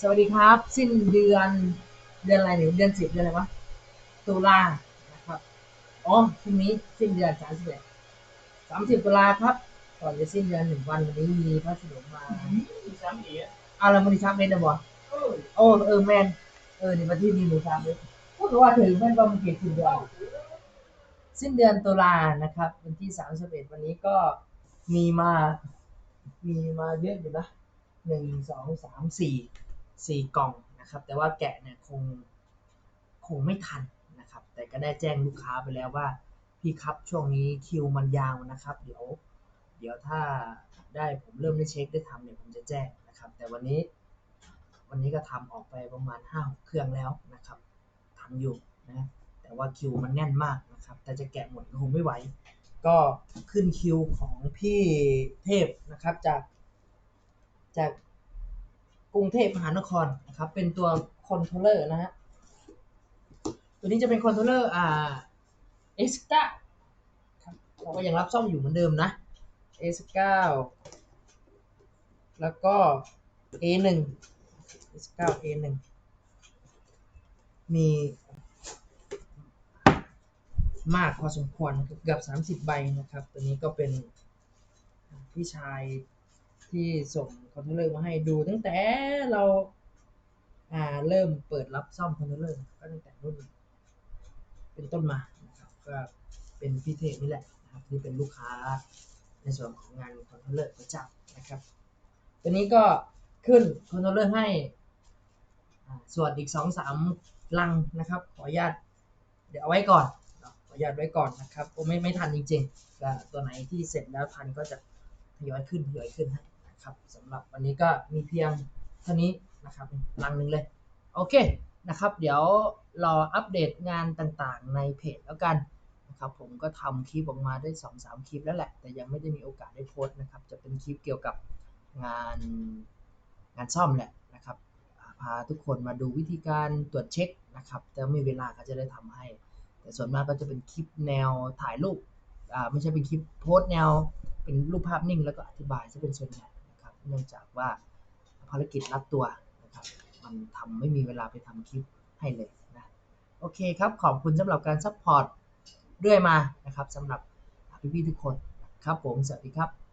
สวัสดีครับ สิ้นเดือนเดือนอะไรเนี่ยเดือนสิบเดือนอะไรวะตุลานะครับอ๋อพรุ่งนี้สิ้นเดือนสามสิบเอ็ดสามสิบตุลาครับก่อนจะสิ้นเดือนหนึ่งวันวันนี้มีพัสดุมาซ้ำอีกเอาแล้วมันดิชาเมนนะบอเออโอ้เออแมนเออในวันที่มีหมูชาเมนพูดว่าถึงแม่นว่ามันเกี่ยวสิ้นเดือนสิ้นเดือนตุลานะครับ วันที่สามสิบเอ็ดวันนี้ก็มีมา มีมาเยอะอยู่นะหนึ่งสองสามสี่ สี่กล่องนะครับ แต่ว่าแกะเนี่ยคงคงไม่ทันนะครับ แต่ก็ได้แจ้งลูกค้าไปแล้วว่า พี่ครับช่วงนี้คิวมันยาวนะครับ เดี๋ยว เดี๋ยวถ้าได้ผมเริ่มได้เช็คได้ทำเนี่ยผมจะแจ้งนะครับ แต่วันนี้ วันนี้ก็ทำออกไปประมาณห้าเครื่องแล้วนะครับทำอยู่นะแต่ว่าคิวมันแน่นมากนะครับ แต่จะแกะหมดก็คงไม่ไหว ก็ขึ้นคิวของพี่เทพนะครับจากจาก กรุงเทพมหานครนะครับ เป็นตัวคอนโทรลเลอร์นะฮะ ตัวนี้จะเป็นคอนโทรลเลอร์อ่าเอสก้าเราก็ยังรับซ่อมอยู่เหมือนเดิมนะ S9 แล้วก็ A1 S9 A1 มีมากพอสมควรเกือบ 30 ใบนะครับ ตัวนี้ก็เป็นพี่ชาย ที่ส่งคอนโทรเลอร์มาให้ดูตั้งแต่เราอ่าเริ่มเปิดรับซ่อมคอนโทรเลอร์ก็ตั้งแต่รุ่นเป็นต้นมานะครับก็เป็นพี่เทพนี่แหละนะครับที่เป็นลูกค้าในส่วนของงานคอนโทรเลอร์ประจำนะครับ ตัวนี้ก็ขึ้นคอนโทรเลอร์ให้ส่วนอีกสองสามลังนะครับ ขออนุญาตเดี๋ยวเอาไว้ก่อนขออนุญาตไว้ก่อนนะครับไม่ไม่ทันจริงๆก็ตัวไหนที่เสร็จแล้วทันก็จะทยอยขึ้นทยอยขึ้นให้ นะครับสำหรับวันนี้ก็มีเพียงเท่านี้นะครับลังหนึ่งเลย โอเคนะครับ เดี๋ยวรออัปเดตงานต่างๆ ในเพจแล้วกันนะครับผมก็ทำคลิปออกมาได้2อสคลิปแล้วแหละ แต่ยังไม่ได้มีโอกาสได้โพสต์นะครับ จะเป็นคลิปเกี่ยวกับงานงานซ่อมแหละนะครับพาทุกคนมาดูวิธีการตรวจเช็คนะครับแต่มีเวลาก็จะได้ทำให้ แต่ส่วนมากก็จะเป็นคลิปแนวถ่ายรูปอ่าไม่ใช่เป็นคลิปโพสต์แนว เป็นรูปภาพนิ่งแล้วก็อธิบายจะเป็นส่วนใหญ่ เนื่องจากว่าภารกิจรัดตัวนะครับมันทำไม่มีเวลาไปทำคลิปให้เลยนะโอเคครับขอบคุณสำหรับการซัพพอร์ตเรื่อยมานะครับสำหรับพี่ๆทุกคนครับผมสวัสดีครับ